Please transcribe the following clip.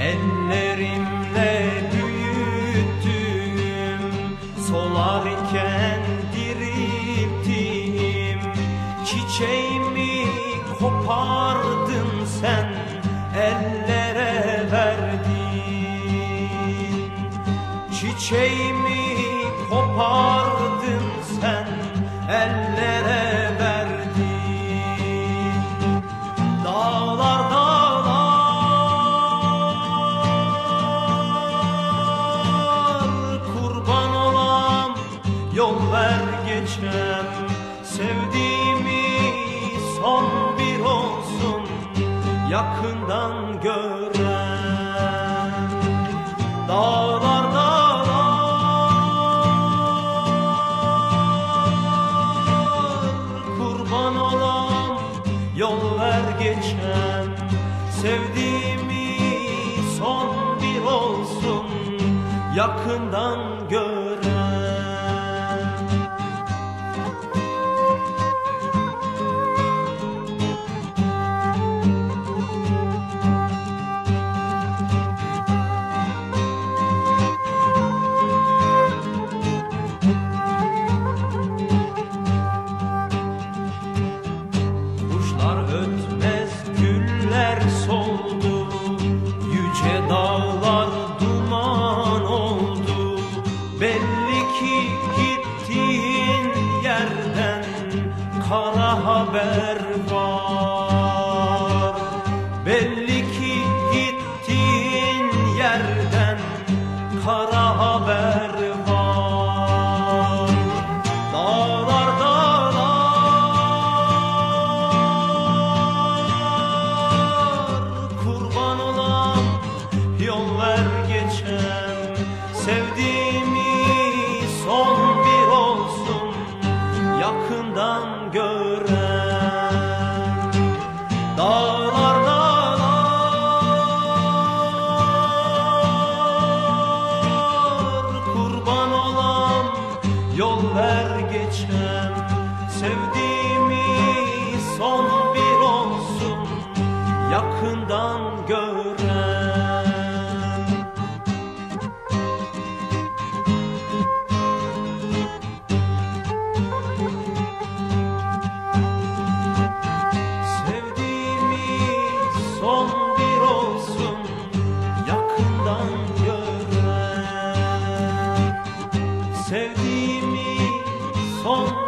Ellerimle büyüttüğüm Solarken dirilttiğim Çiçeğimi kopardın sen Ellere verdin Çiçeğimi yol ver geçem Sevdiğimi son bir olsun yakından gören. Dağlar dağlar kurban olam yol ver geçem Sevdiğimi son bir olsun yakından gören haber var. Belli ki gittiğin yerden Kara haber son